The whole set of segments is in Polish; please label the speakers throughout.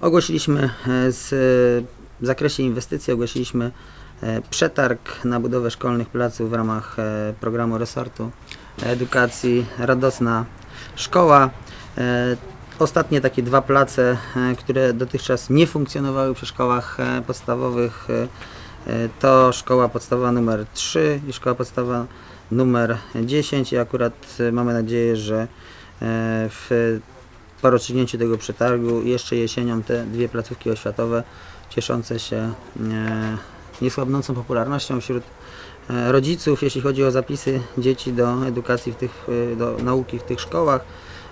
Speaker 1: Ogłosiliśmy e, z, w zakresie inwestycji ogłosiliśmy e, przetarg na budowę szkolnych placów w ramach e, programu resortu edukacji Radosna Szkoła. E, Ostatnie takie dwa place, e, które dotychczas nie funkcjonowały przy szkołach e, podstawowych, to szkoła podstawowa numer 3 i szkoła podstawowa numer 10 i akurat mamy nadzieję, że w po rozstrzygnięciu tego przetargu jeszcze jesienią te dwie placówki oświatowe cieszące się niesłabnącą popularnością wśród rodziców, jeśli chodzi o zapisy dzieci do edukacji w tych, do nauki w tych szkołach,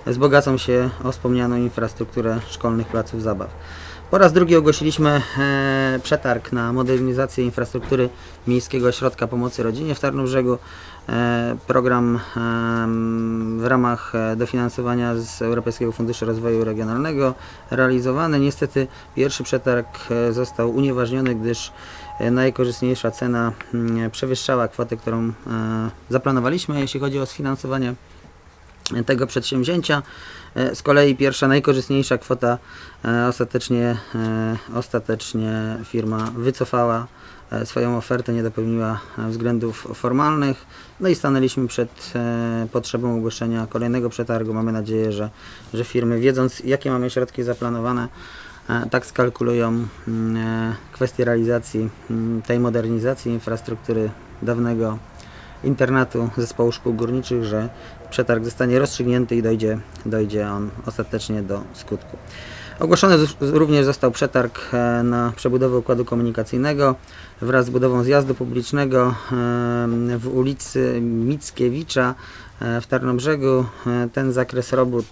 Speaker 1: wzbogacą się o wspomnianą infrastrukturę szkolnych placów zabaw. Po raz drugi ogłosiliśmy e, przetarg na modernizację infrastruktury Miejskiego Ośrodka Pomocy Rodzinie w Tarnobrzegu. E, program w ramach e, dofinansowania z Europejskiego Funduszu Rozwoju Regionalnego realizowany. Niestety pierwszy przetarg został unieważniony, gdyż najkorzystniejsza cena mm, przewyższała kwotę, którą zaplanowaliśmy, jeśli chodzi o sfinansowanie tego przedsięwzięcia. E, Z kolei pierwsza najkorzystniejsza kwota e, ostatecznie, e, ostatecznie firma wycofała swoją ofertę, nie dopełniła względów formalnych. No i stanęliśmy przed potrzebą ogłoszenia kolejnego przetargu. Mamy nadzieję, że, że firmy wiedząc jakie mamy środki zaplanowane, tak skalkulują mm, kwestię realizacji mm, tej modernizacji infrastruktury dawnego internatu zespołu szkół górniczych, że przetarg zostanie rozstrzygnięty i dojdzie, dojdzie on ostatecznie do skutku. Ogłoszony również został przetarg e, na przebudowę układu komunikacyjnego wraz z budową zjazdu publicznego em, w ulicy Mickiewicza e, w Tarnobrzegu. E, Ten zakres robót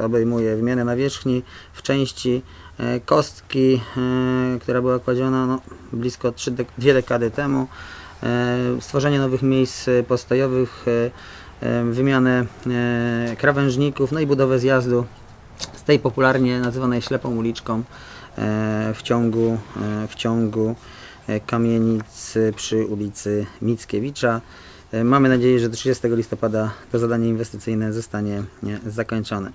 Speaker 1: e, obejmuje wymianę nawierzchni w części e, kostki, e, która była kładziona no, blisko 3 dek- dwie dekady temu e, stworzenie nowych miejsc e, postojowych, e, e, wymianę e, krawężników, no i budowę zjazdu z tej popularnie nazywanej ślepą uliczką e, w ciągu, e, w ciągu kamienic przy ulicy Mickiewicza. Mamy nadzieję, że do 30 listopada to zadanie inwestycyjne zostanie zakończone.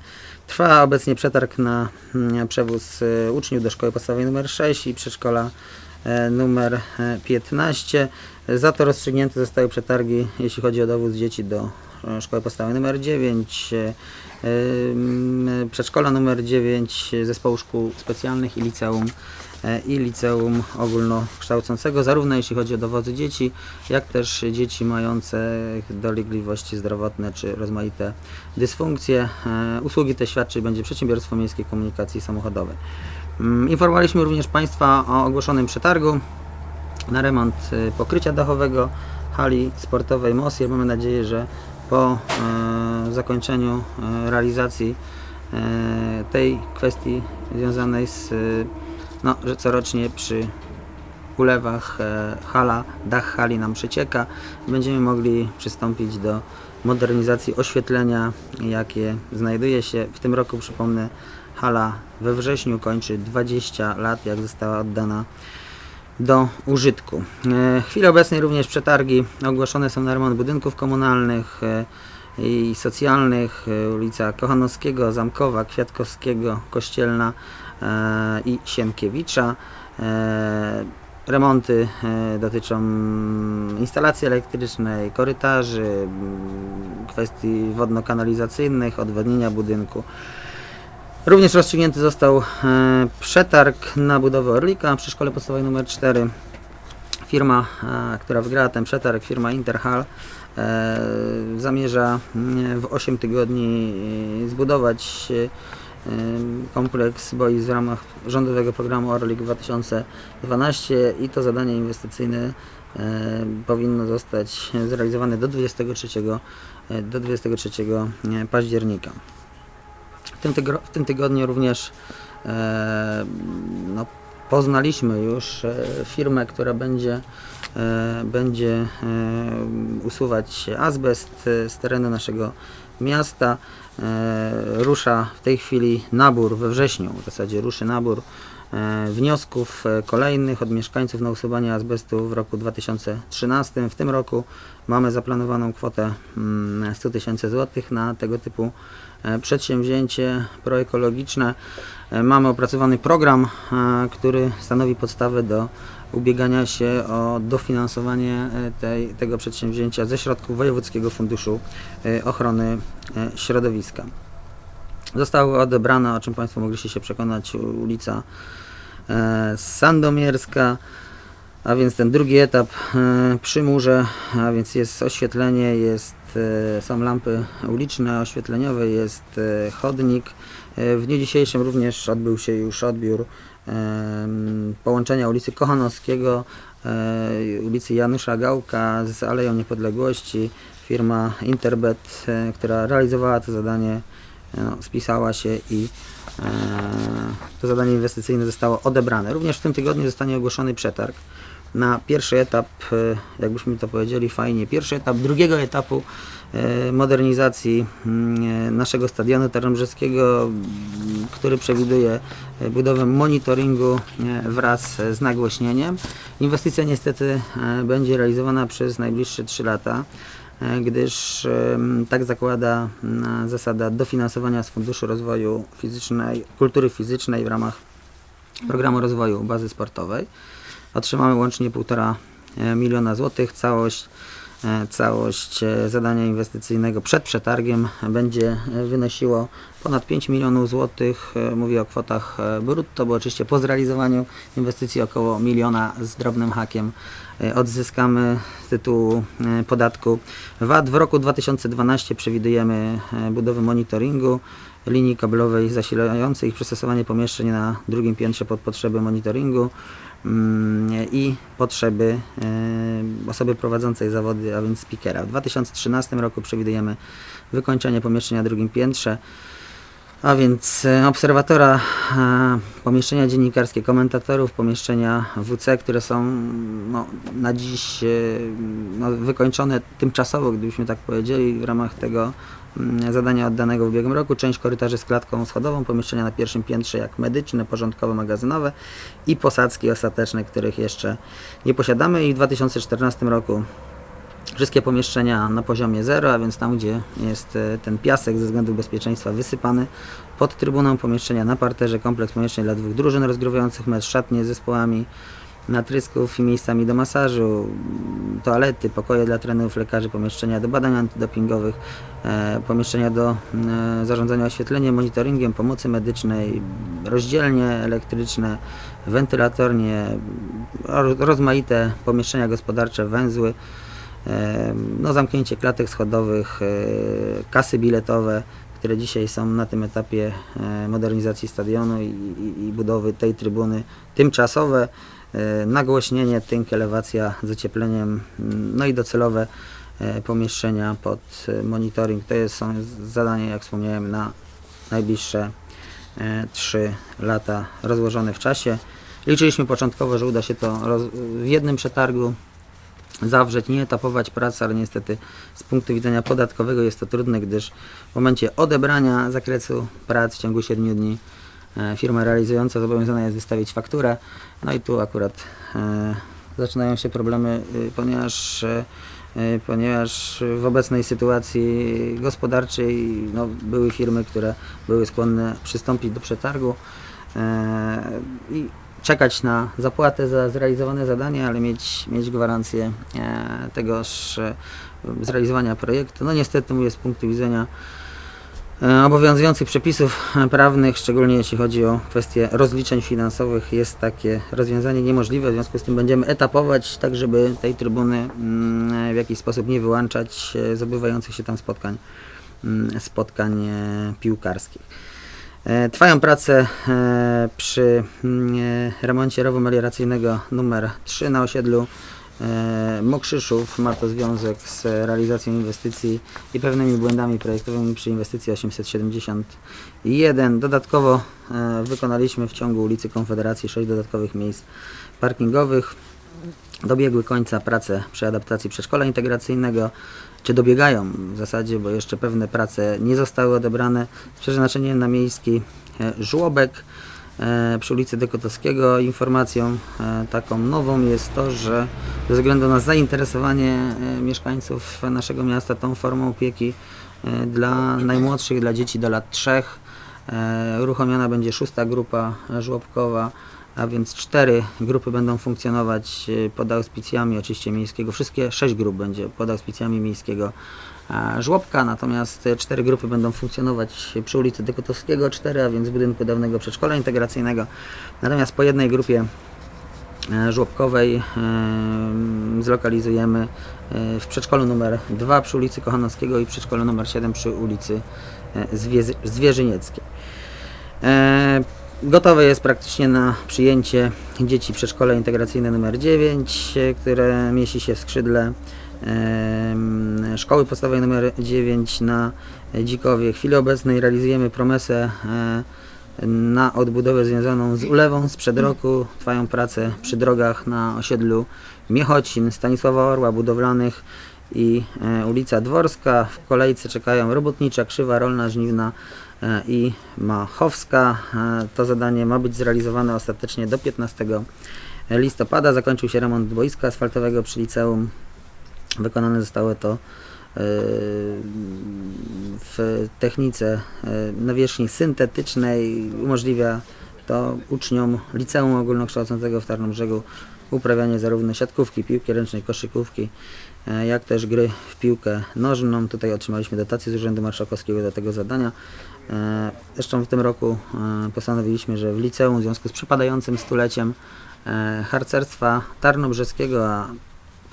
Speaker 1: Trwa obecnie przetarg na mm, przewóz uczniów do szkoły podstawowej nr 6 i przedszkola numer e, 15. Za to rozstrzygnięte zostały przetargi, jeśli chodzi o dowóz dzieci do szkoły podstawowej numer 9, e, em, przedszkola numer 9, zespołu szkół specjalnych i liceum e, i liceum ogólnokształcącego, zarówno jeśli chodzi o dowozy dzieci, jak też dzieci mające dolegliwości zdrowotne czy rozmaite dysfunkcje. E, Usługi te świadczyć będzie Przedsiębiorstwo Miejskiej Komunikacji Samochodowej. Mm, Informowaliśmy również Państwa o ogłoszonym przetargu na remont pokrycia dachowego hali sportowej Mosje. Mamy nadzieję, że po e, zakończeniu e, realizacji e, tej kwestii związanej z, no, że corocznie przy ulewach hala, dach hali nam przecieka. Będziemy mogli przystąpić do modernizacji oświetlenia, jakie znajduje się. W tym roku, przypomnę, hala we wrześniu kończy 20 lat, jak została oddana do użytku. E, W chwili obecnej również przetargi ogłoszone są na remont budynków komunalnych e, i socjalnych, e, ulica Kochanowskiego, Zamkowa, Kwiatkowskiego, Kościelna i Sienkiewicza. Remonty dotyczą instalacji elektrycznej, korytarzy, kwestii wodno-kanalizacyjnych, odwodnienia budynku. Również rozstrzygnięty został e, przetarg na budowę Orlika przy szkole podstawowej nr 4. Firma, e, która wygrała ten przetarg, firma Interhal, e, zamierza mm, w 8 tygodni zbudować kompleks boisk w ramach rządowego programu Orlik 2012 i to zadanie inwestycyjne powinno zostać zrealizowane do 23, e, do 23 października. Tym, w tym tygodniu również e, no, poznaliśmy już e, firmę, która będzie, e, będzie e, usuwać azbest z terenu naszego miasta. Rusza w tej chwili nabór we wrześniu, w zasadzie ruszy nabór wniosków kolejnych od mieszkańców na usuwanie azbestu w roku 2013. W tym roku mamy zaplanowaną kwotę mm, 100 tysięcy złotych na tego typu przedsięwzięcie proekologiczne. E, Mamy opracowany program, e, który stanowi podstawę do ubiegania się o dofinansowanie e, tej, tego przedsięwzięcia ze środków Wojewódzkiego Funduszu e, Ochrony e, Środowiska. Została odebrana, o czym Państwo mogliście się przekonać, ulica e, Sandomierska, a więc ten drugi etap e, przy murze, a więc jest oświetlenie, jest, e, są lampy uliczne, oświetleniowe, jest e, chodnik. W dniu dzisiejszym również odbył się już odbiór połączenia ulicy Kochanowskiego, ulicy Janusza Gałka z Aleją Niepodległości. Firma Interbet, która realizowała to zadanie, no, spisała się i to zadanie inwestycyjne zostało odebrane. Również w tym tygodniu zostanie ogłoszony przetarg na pierwszy etap, e, jakbyśmy to powiedzieli fajnie, pierwszy etap drugiego etapu e, modernizacji mm, e, naszego stadionu tarnbrzeskiego, m, który przewiduje budowę monitoringu wraz z nagłośnieniem. Inwestycja niestety będzie realizowana przez najbliższe 3 lata gdyż tak zakłada zasada dofinansowania z Funduszu Rozwoju Fizycznej, Kultury Fizycznej w ramach programu rozwoju bazy sportowej. Otrzymamy łącznie 1,5 e, miliona złotych. Całość, e, całość e, zadania inwestycyjnego przed przetargiem będzie wynosiło ponad 5 milionów złotych. Mówię o kwotach brutto, bo oczywiście po zrealizowaniu inwestycji około miliona z drobnym hakiem odzyskamy z tytułu podatku VAT. W roku 2012 przewidujemy budowę monitoringu linii kablowej zasilającej i przystosowanie pomieszczeń na drugim piętrze pod potrzeby monitoringu i potrzeby e, osoby prowadzącej zawody, a więc speakera. W 2013 roku przewidujemy wykończenie pomieszczenia na drugim piętrze, a więc e, obserwatora, e, pomieszczenia dziennikarskie, komentatorów, pomieszczenia WC, które są no, na dziś no, wykończone tymczasowo, gdybyśmy tak powiedzieli, w ramach tego mm, zadania oddanego w ubiegłym roku. Część korytarzy z klatką schodową, pomieszczenia na pierwszym piętrze jak medyczne, porządkowe, magazynowe i posadzki ostateczne, których jeszcze nie posiadamy i w 2014 roku wszystkie pomieszczenia na poziomie zero, a więc tam, gdzie jest e, ten piasek ze względu bezpieczeństwa wysypany, pod trybuną pomieszczenia na parterze, kompleks pomieszczeń dla dwóch drużyn rozgrywających mecz, szatnie z zespołami natrysków i miejscami do masażu, m, toalety, pokoje dla trenerów, lekarzy, pomieszczenia do badań antydopingowych, pomieszczenia do e, zarządzania oświetleniem, monitoringiem, pomocy medycznej, rozdzielnie elektryczne, wentylatornie, ro- rozmaite pomieszczenia gospodarcze, węzły, e, no, zamknięcie klatek schodowych, e, kasy biletowe, które dzisiaj są na tym etapie e, modernizacji stadionu i, i, i budowy tej trybuny. Tymczasowe, e, nagłośnienie, tynk, elewacja z ociepleniem, mm, no i docelowe e, pomieszczenia pod e, monitoring. To jest, są zadania, jak wspomniałem, na najbliższe e, 3 lata rozłożone w czasie. Liczyliśmy początkowo, że uda się to w jednym przetargu zawrzeć, nie etapować pracy, ale niestety z punktu widzenia podatkowego jest to trudne, gdyż w momencie odebrania zakresu prac w ciągu 7 dni e, firma realizująca zobowiązana jest wystawić fakturę. No i tu akurat e, zaczynają się problemy, y, ponieważ e, ponieważ w obecnej sytuacji gospodarczej no, były firmy, które były skłonne przystąpić do przetargu e, i czekać na zapłatę za zrealizowane zadanie, ale mieć, mieć gwarancję e, tegoż e, zrealizowania projektu. No niestety mówię z punktu widzenia e, obowiązujących przepisów e, prawnych, szczególnie jeśli chodzi o kwestie rozliczeń finansowych, jest takie rozwiązanie niemożliwe. W związku z tym będziemy etapować, tak żeby tej trybuny mm, w jakiś sposób nie wyłączać e, z się tam spotkań, mm, spotkań e, piłkarskich. E, Trwają prace e, przy mm, e, remoncie rowu melioracyjnego numer 3 na osiedlu e, Mokrzyszów. Ma to związek z realizacją inwestycji i pewnymi błędami projektowymi przy inwestycji 871. Dodatkowo e, wykonaliśmy w ciągu ulicy Konfederacji 6 dodatkowych miejsc parkingowych. Dobiegły końca prace przy adaptacji przedszkola integracyjnego, czy dobiegają w zasadzie, bo jeszcze pewne prace nie zostały odebrane z przeznaczeniem na miejski e, żłobek e, przy ulicy Dekotowskiego. Informacją e, taką nową jest to, że ze względu na zainteresowanie e, mieszkańców naszego miasta tą formą opieki e, dla najmłodszych, dla dzieci do lat 3 e, uruchomiona będzie szósta grupa żłobkowa a więc cztery grupy będą funkcjonować e, pod auspicjami oczywiście miejskiego. Wszystkie sześć grup będzie pod auspicjami miejskiego e, żłobka, natomiast e, cztery grupy będą funkcjonować przy ulicy Dekotowskiego 4, a więc budynku dawnego przedszkola integracyjnego. Natomiast po jednej grupie e, żłobkowej e, zlokalizujemy e, w przedszkolu numer 2 przy ulicy Kochanowskiego i przedszkolu numer 7 przy ulicy e, Zwie- Zwierzynieckiej. E, Gotowe jest praktycznie na przyjęcie dzieci przedszkole integracyjne numer 9, e, które mieści się w skrzydle szkoły podstawowej numer 9 na Dzikowie. W chwili obecnej realizujemy promesę e, na odbudowę związaną z ulewą sprzed roku. Trwają prace przy drogach na osiedlu Miechocin, Stanisława Orła, budowlanych i e, ulica Dworska. W kolejce czekają Robotnicza, Krzywa, Rolna, Żniwna e, i Machowska. To zadanie ma być zrealizowane ostatecznie do 15 listopada. Zakończył się remont boiska asfaltowego przy liceum. Wykonane zostało to e, w technice e, nawierzchni syntetycznej. Umożliwia to uczniom liceum ogólnokształcącego w Tarnobrzegu uprawianie zarówno siatkówki, piłki ręcznej, koszykówki, e, jak też gry w piłkę nożną. Tutaj otrzymaliśmy dotację z Urzędu Marszałkowskiego do tego zadania. Zresztą w tym roku postanowiliśmy, że w liceum w związku z przypadającym stuleciem harcerstwa tarnobrzeskiego, a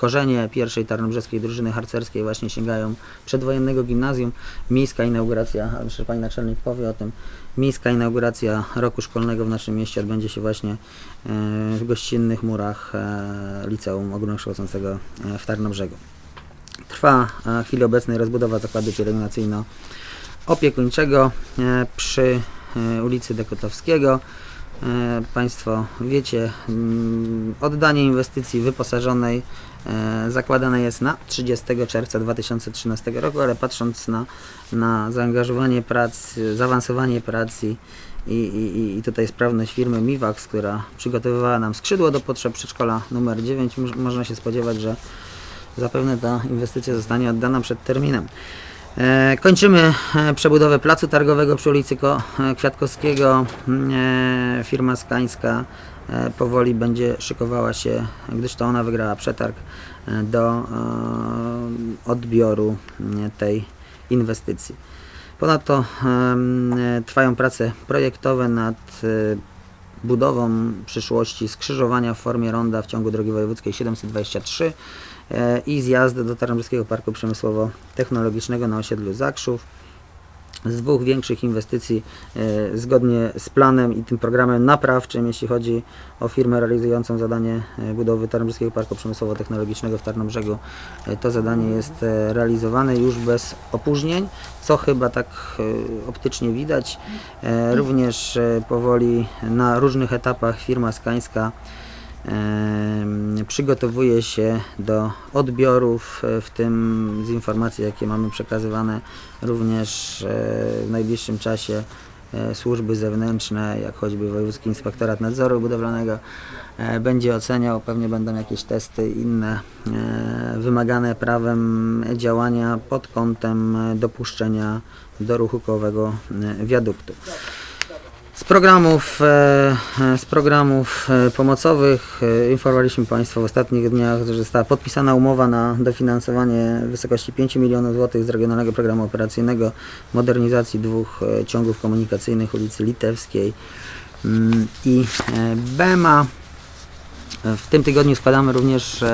Speaker 1: korzenie pierwszej tarnobrzeskiej drużyny harcerskiej właśnie sięgają przedwojennego gimnazjum. Miejska inauguracja, jeszcze Pani Naczelnik powie o tym, miejska inauguracja roku szkolnego w naszym mieście odbędzie się właśnie e, w gościnnych murach e, Liceum Ogólnokształcącego e, w Tarnobrzegu. Trwa w chwili obecnej rozbudowa zakładu pielęgnacyjno-opiekuńczego przy ulicy Dekotowskiego. Państwo wiecie, mm, oddanie inwestycji wyposażonej zakładane jest na 30 czerwca 2013 roku, ale patrząc na, na zaangażowanie prac, zaawansowanie prac i, i, i, tutaj sprawność firmy Miwax, która przygotowywała nam skrzydło do potrzeb przedszkola numer 9, moż- można się spodziewać, że zapewne ta inwestycja zostanie oddana przed terminem. E, Kończymy e, przebudowę placu targowego przy ulicy Ko- e, Kwiatkowskiego. Mm, e, Firma Skańska e, powoli będzie szykowała się, gdyż to ona wygrała przetarg e, do e, odbioru tej inwestycji. Ponadto e, trwają prace projektowe nad e, budową przyszłości skrzyżowania w formie ronda w ciągu drogi wojewódzkiej 723 e, i zjazd do Tarnowskiego Parku Przemysłowo-Technologicznego na osiedlu Zakrzów. Z dwóch większych inwestycji e, zgodnie z planem i tym programem naprawczym, jeśli chodzi o firmę realizującą zadanie e, budowy Tarnowskiego Parku Przemysłowo-Technologicznego w Tarnobrzegu, e, to zadanie jest realizowane już bez opóźnień, co chyba tak optycznie widać. Również powoli na różnych etapach firma Skańska przygotowuje się do odbiorów, e, w tym z informacji, jakie mamy przekazywane również e, w najbliższym czasie e, służby zewnętrzne, jak choćby Wojewódzki Inspektorat Nadzoru Budowlanego będzie oceniał, pewnie będą jakieś testy inne wymagane prawem działania pod kątem dopuszczenia do ruchu kołowego wiaduktu. Z programów, e, e, z programów e, pomocowych informowaliśmy Państwa w ostatnich dniach, że została podpisana umowa na dofinansowanie w wysokości 5 milionów złotych z Regionalnego Programu Operacyjnego modernizacji dwóch ciągów komunikacyjnych ulicy Litewskiej mm, i Bema. W tym tygodniu składamy również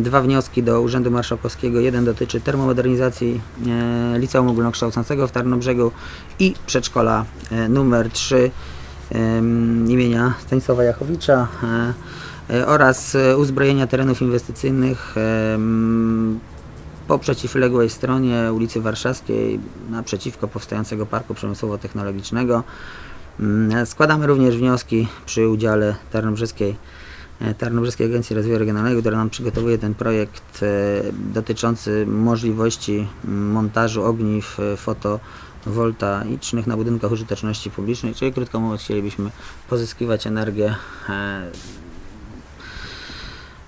Speaker 1: dwa wnioski do Urzędu Marszałkowskiego. Jeden dotyczy termomodernizacji e, Liceum Ogólnokształcącego w Tarnobrzegu i przedszkola e, numer 3 em, imienia Stanisława Jachowicza. E, oraz uzbrojenia terenów inwestycyjnych po przeciwległej stronie ulicy Warszawskiej naprzeciwko powstającego Parku Przemysłowo-Technologicznego. Mm, Składamy również wnioski przy udziale Tarnobrzeskiej, Tarnobrzeskiej Agencji Rozwoju Regionalnego, która nam przygotowuje ten projekt e, dotyczący możliwości montażu ogniw e, fotowoltaicznych na budynkach użyteczności publicznej, czyli krótko mówiąc chcielibyśmy pozyskiwać energię e,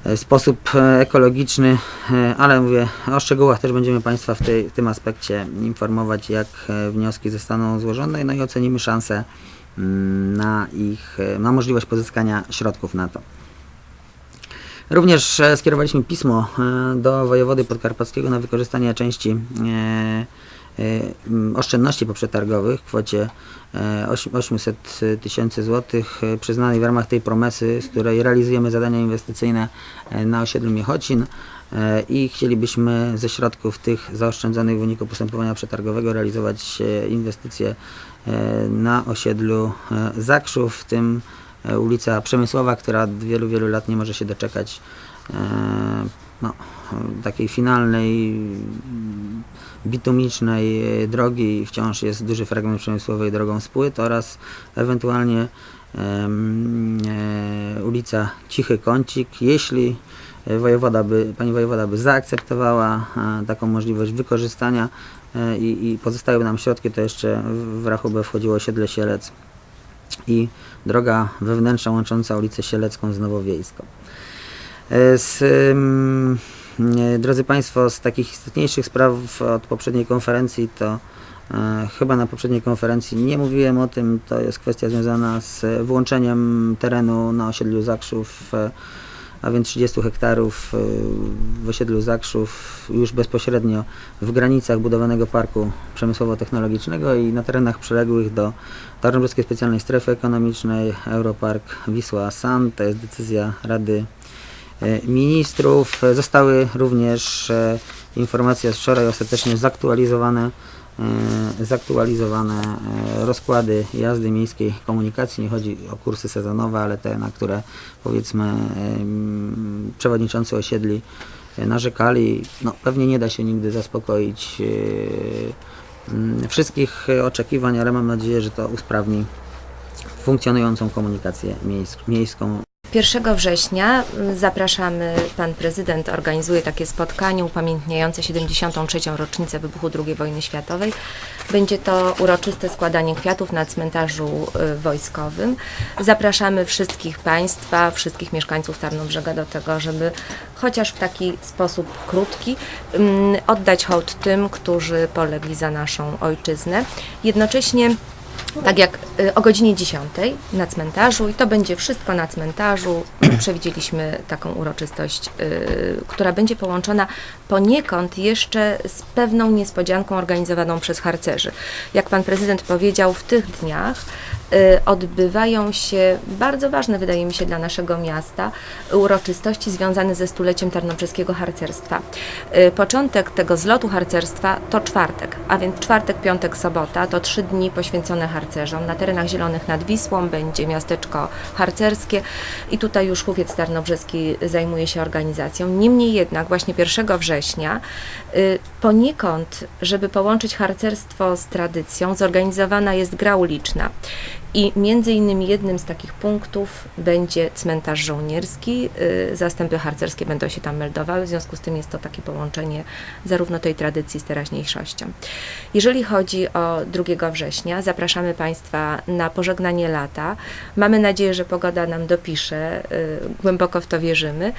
Speaker 1: w sposób e, ekologiczny, e, ale mówię, o szczegółach też będziemy Państwa w, tej, w tym aspekcie informować, jak e, wnioski zostaną złożone, no i ocenimy szanse mm, na ich, e, na możliwość pozyskania środków na to. Również e, skierowaliśmy pismo e, do wojewody podkarpackiego na wykorzystanie części e, oszczędności poprzetargowych w kwocie e, ośm- 800 tysięcy złotych przyznanej w ramach tej promesy, z której realizujemy zadania inwestycyjne na osiedlu Miechocin i chcielibyśmy ze środków tych zaoszczędzonych w wyniku postępowania przetargowego realizować inwestycje na osiedlu Zakrzów, w tym ulica Przemysłowa, która od wielu, wielu lat nie może się doczekać e, no, takiej finalnej mm, bitumicznej e, drogi. Wciąż jest duży fragment przemysłowej drogą z płyt oraz ewentualnie e, ulica Cichy Kącik, jeśli e, wojewoda by, pani wojewoda by zaakceptowała e, taką możliwość wykorzystania e, i, i pozostałyby nam środki, to jeszcze w rachubę wchodziło osiedle Sielec i droga wewnętrzna łącząca ulicę Sielecką z Nowowiejską. E, Z, e, drodzy Państwo, z takich istotniejszych spraw od poprzedniej konferencji to e, chyba na poprzedniej konferencji nie mówiłem o tym, to jest kwestia związana z włączeniem terenu na osiedlu Zakrzów, e, a więc 30 hektarów e, w osiedlu Zakrzów już bezpośrednio w granicach budowanego parku przemysłowo-technologicznego i na terenach przyległych do Tarnobrzeskiej Specjalnej Strefy Ekonomicznej Europark Wisła San. To jest decyzja Rady e, Ministrów. Zostały również e, informacje z wczoraj ostatecznie zaktualizowane zaktualizowane e, rozkłady jazdy miejskiej komunikacji. Nie chodzi o kursy sezonowe, ale te, na które powiedzmy em, przewodniczący osiedli e, narzekali. No, pewnie nie da się nigdy zaspokoić e, wszystkich e, oczekiwań, ale mam nadzieję, że to usprawni funkcjonującą komunikację miejsk- miejską
Speaker 2: 1 września y, zapraszamy, pan prezydent organizuje takie spotkanie upamiętniające 73. rocznicę wybuchu II wojny światowej. Będzie to uroczyste składanie kwiatów na cmentarzu y, wojskowym. Zapraszamy wszystkich Państwa, wszystkich mieszkańców Tarnobrzega do tego, żeby chociaż w taki sposób krótki ym, oddać hołd tym, którzy polegli za naszą ojczyznę. Jednocześnie tak jak o godzinie 10 na cmentarzu i to będzie wszystko na cmentarzu. Przewidzieliśmy taką uroczystość, y, która będzie połączona poniekąd jeszcze z pewną niespodzianką organizowaną przez harcerzy. Jak pan prezydent powiedział, w tych dniach y, odbywają się bardzo ważne, wydaje mi się, dla naszego miasta uroczystości związane ze stuleciem tarnobrzeskiego harcerstwa. Y, Początek tego zlotu harcerstwa to czwartek, a więc czwartek, piątek, sobota to trzy dni poświęcone harcerzom. Na terenach zielonych nad Wisłą będzie miasteczko harcerskie i tutaj już Chówiec Tarnobrzeski zajmuje się organizacją. Niemniej jednak właśnie 1 września y, poniekąd, żeby połączyć harcerstwo z tradycją, zorganizowana jest gra uliczna. I między innymi jednym z takich punktów będzie cmentarz żołnierski. Y, Zastępy harcerskie będą się tam meldowały, w związku z tym jest to takie połączenie zarówno tej tradycji z teraźniejszością. Jeżeli chodzi o 2 września, zapraszamy Państwa na pożegnanie lata. Mamy nadzieję, że pogoda nam dopisze, y, głęboko w to wierzymy.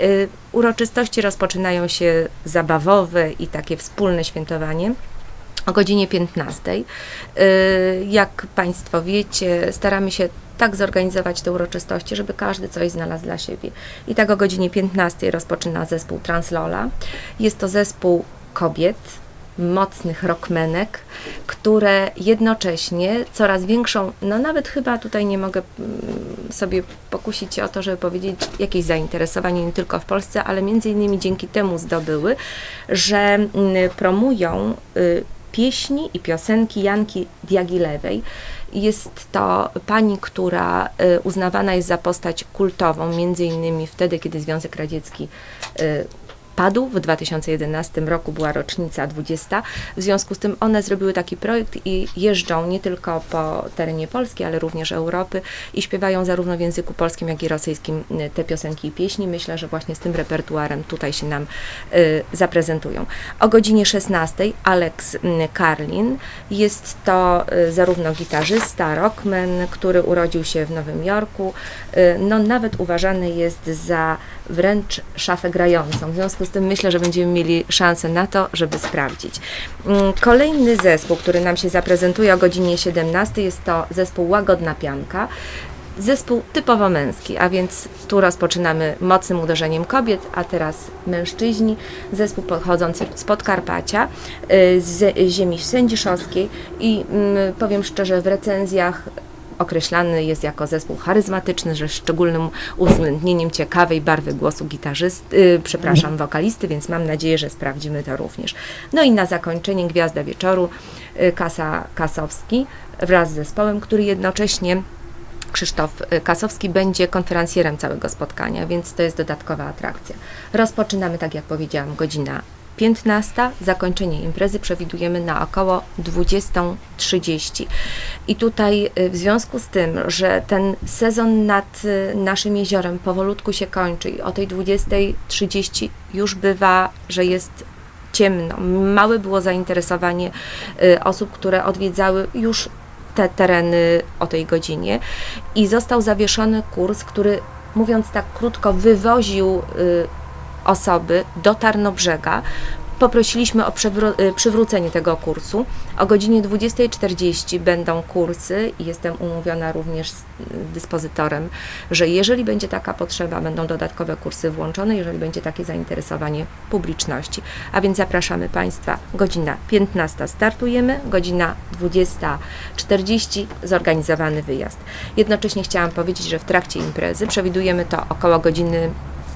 Speaker 2: Y, Uroczystości rozpoczynają się zabawowe i takie wspólne świętowanie o godzinie 15. Y, Jak Państwo wiecie, staramy się tak zorganizować te uroczystości, żeby każdy coś znalazł dla siebie. I tak o godzinie 15 rozpoczyna zespół Translola. Jest to zespół kobiet, mocnych rockmenek, które jednocześnie coraz większą, no nawet chyba tutaj nie mogę mm, sobie pokusić o to, żeby powiedzieć jakieś zainteresowanie nie tylko w Polsce, ale między innymi dzięki temu zdobyły, że mm, promują y, pieśni i piosenki Janki Diagilewej. Jest to pani, która y, uznawana jest za postać kultową, między innymi wtedy, kiedy Związek Radziecki y, padł. W 2011 roku była rocznica 20. W związku z tym one zrobiły taki projekt i jeżdżą nie tylko po terenie Polski, ale również Europy i śpiewają zarówno w języku polskim, jak i rosyjskim y, te piosenki i pieśni. Myślę, że właśnie z tym repertuarem tutaj się nam y, zaprezentują. O godzinie 16 Alex y, Karlin jest to y, zarówno gitarzysta, rockman, który urodził się w Nowym Jorku, y, no nawet uważany jest za wręcz szafę grającą. W związku z tym myślę, że będziemy mieli szansę na to, żeby sprawdzić. Mm, Kolejny zespół, który nam się zaprezentuje o godzinie 17 jest to zespół Łagodna Pianka. Zespół typowo męski, a więc tu rozpoczynamy mocnym uderzeniem kobiet, a teraz mężczyźni. Zespół pochodzący z Podkarpacia, y, z ziemi sędziszowskiej i mm, powiem szczerze, w recenzjach określany jest jako zespół charyzmatyczny, że szczególnym uwzględnieniem ciekawej barwy głosu gitarzysty, yy, przepraszam, wokalisty, więc mam nadzieję, że sprawdzimy to również. No i na zakończenie Gwiazda Wieczoru, yy, Kasa Kasowski wraz z zespołem, który jednocześnie Krzysztof y, Kasowski będzie konferencjerem całego spotkania, więc to jest dodatkowa atrakcja. Rozpoczynamy, tak jak powiedziałam, godzina 15. Zakończenie imprezy przewidujemy na około 20.30. I tutaj y, w związku z tym, że ten sezon nad y, naszym jeziorem powolutku się kończy i o tej 20.30 już bywa, że jest ciemno. Małe było zainteresowanie y, osób, które odwiedzały już te tereny o tej godzinie i został zawieszony kurs, który mówiąc tak krótko wywoził osoby do Tarnobrzega. Poprosiliśmy o y, przywrócenie tego kursu. O godzinie 20.40 będą kursy i jestem umówiona również z y, dyspozytorem, że jeżeli będzie taka potrzeba, będą dodatkowe kursy włączone, jeżeli będzie takie zainteresowanie publiczności. A więc zapraszamy Państwa, godzina 15 startujemy, godzina 20.40 zorganizowany wyjazd. Jednocześnie chciałam powiedzieć, że w trakcie imprezy przewidujemy to około godziny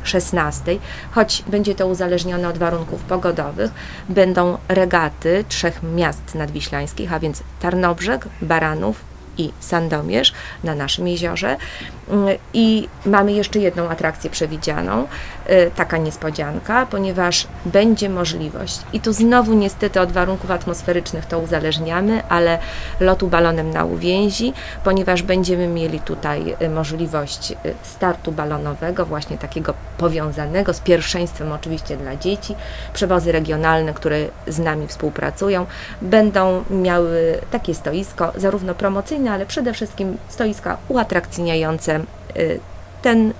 Speaker 2: 16, choć będzie to uzależnione od warunków pogodowych, będą regaty trzech miast nadwiślańskich, a więc Tarnobrzeg, Baranów i Sandomierz na naszym jeziorze. Mm, I mamy jeszcze jedną atrakcję przewidzianą, y, taka niespodzianka, ponieważ będzie możliwość, i tu znowu niestety od warunków atmosferycznych to uzależniamy, ale lotu balonem na uwięzi, ponieważ będziemy mieli tutaj y, możliwość y, startu balonowego, właśnie takiego powiązanego z pierwszeństwem oczywiście dla dzieci. Przewozy regionalne, które z nami współpracują, będą miały takie stoisko, zarówno promocyjne, ale przede wszystkim stoiska uatrakcyjniające y, ten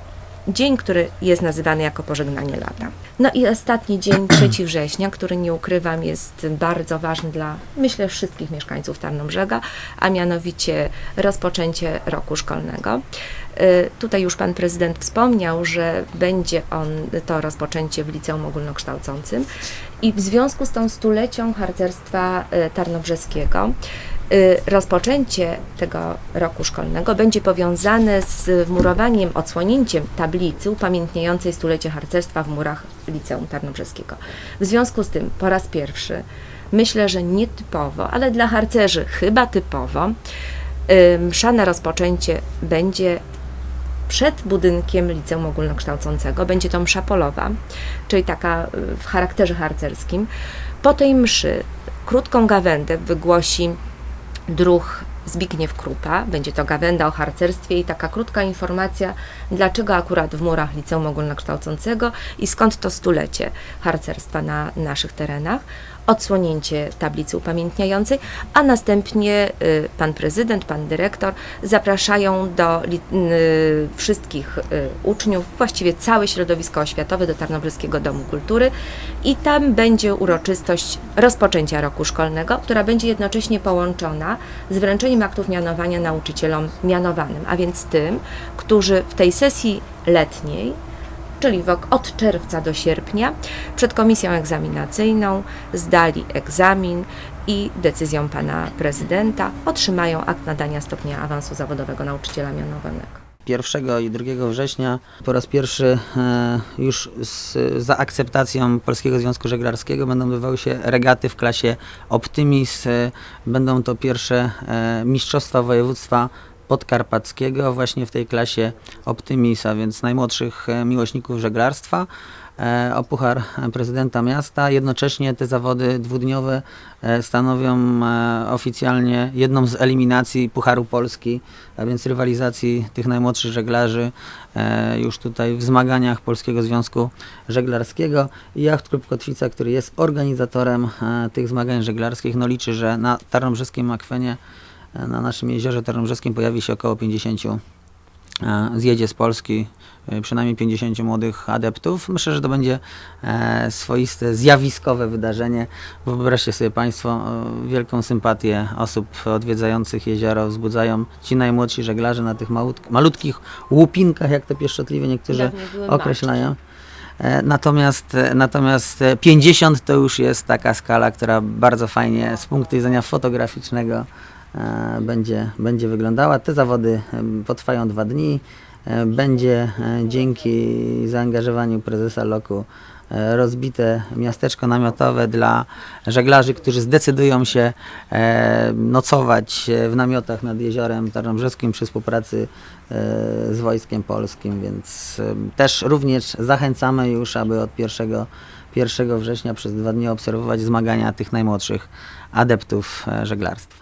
Speaker 2: dzień, który jest nazywany jako pożegnanie lata. No i ostatni dzień, 3 września, który nie ukrywam jest bardzo ważny dla, myślę, wszystkich mieszkańców Tarnobrzega, a mianowicie rozpoczęcie roku szkolnego. Y, Tutaj już Pan Prezydent wspomniał, że będzie on to rozpoczęcie w liceum ogólnokształcącym i w związku z tą stulecią harcerstwa y, tarnobrzeskiego rozpoczęcie tego roku szkolnego będzie powiązane z wmurowaniem, odsłonięciem tablicy upamiętniającej stulecie harcerstwa w murach Liceum Tarnobrzeskiego. W związku z tym po raz pierwszy, myślę, że nietypowo, ale dla harcerzy chyba typowo, y, msza na rozpoczęcie będzie przed budynkiem liceum ogólnokształcącego. Będzie to msza polowa, czyli taka y, w charakterze harcerskim. Po tej mszy krótką gawędę wygłosi druh Zbigniew Krupa. Będzie to gawenda o harcerstwie i taka krótka informacja, dlaczego akurat w murach liceum ogólnokształcącego i skąd to stulecie harcerstwa na naszych terenach. Odsłonięcie tablicy upamiętniającej, a następnie y, pan prezydent, pan dyrektor zapraszają do y, wszystkich y, uczniów, właściwie całe środowisko oświatowe do Tarnobrzeskiego Domu Kultury i tam będzie uroczystość rozpoczęcia roku szkolnego, która będzie jednocześnie połączona z wręczeniem aktów mianowania nauczycielom mianowanym, a więc tym, którzy w tej sesji letniej czyli od czerwca do sierpnia, przed komisją egzaminacyjną zdali egzamin i decyzją pana prezydenta otrzymają akt nadania stopnia awansu zawodowego nauczyciela mianowanego.
Speaker 1: 1 i 2 września po raz pierwszy e, już z, za akceptacją Polskiego Związku Żeglarskiego będą odbywały się regaty w klasie Optimis. E, Będą to pierwsze e, mistrzostwa województwa podkarpackiego właśnie w tej klasie Optimis, a więc najmłodszych e, miłośników żeglarstwa e, o Puchar Prezydenta Miasta. Jednocześnie te zawody dwudniowe e, stanowią oficjalnie jedną z eliminacji Pucharu Polski, a więc rywalizacji tych najmłodszych żeglarzy już tutaj w zmaganiach Polskiego Związku Żeglarskiego. I Jacht Klub Kotwica, który jest organizatorem tych zmagań żeglarskich, no liczy, że na Tarnobrzeskim Akwenie, na naszym jeziorze Tarnobrzeskim pojawi się około 50 e, zjedzie z Polski e, przynajmniej 50 młodych adeptów. Myślę, że to będzie e, swoiste, zjawiskowe wydarzenie. Wyobraźcie sobie Państwo wielką sympatię osób odwiedzających jezioro wzbudzają ci najmłodsi żeglarze na tych malutkich łupinkach, jak to pieszczotliwie niektórzy określają. Natomiast, natomiast e, 50 to już jest taka skala, która bardzo fajnie z punktu widzenia fotograficznego będzie, będzie wyglądała. Te zawody em, potrwają dwa dni. E, Będzie e, dzięki zaangażowaniu prezesa Loku e, rozbite miasteczko namiotowe dla żeglarzy, którzy zdecydują się e, nocować e, w namiotach nad jeziorem Tarnobrzeskim przy współpracy e, z Wojskiem Polskim, więc e, też również zachęcamy już, aby od 1, 1 września przez dwa dni obserwować zmagania tych najmłodszych adeptów e, żeglarstwa.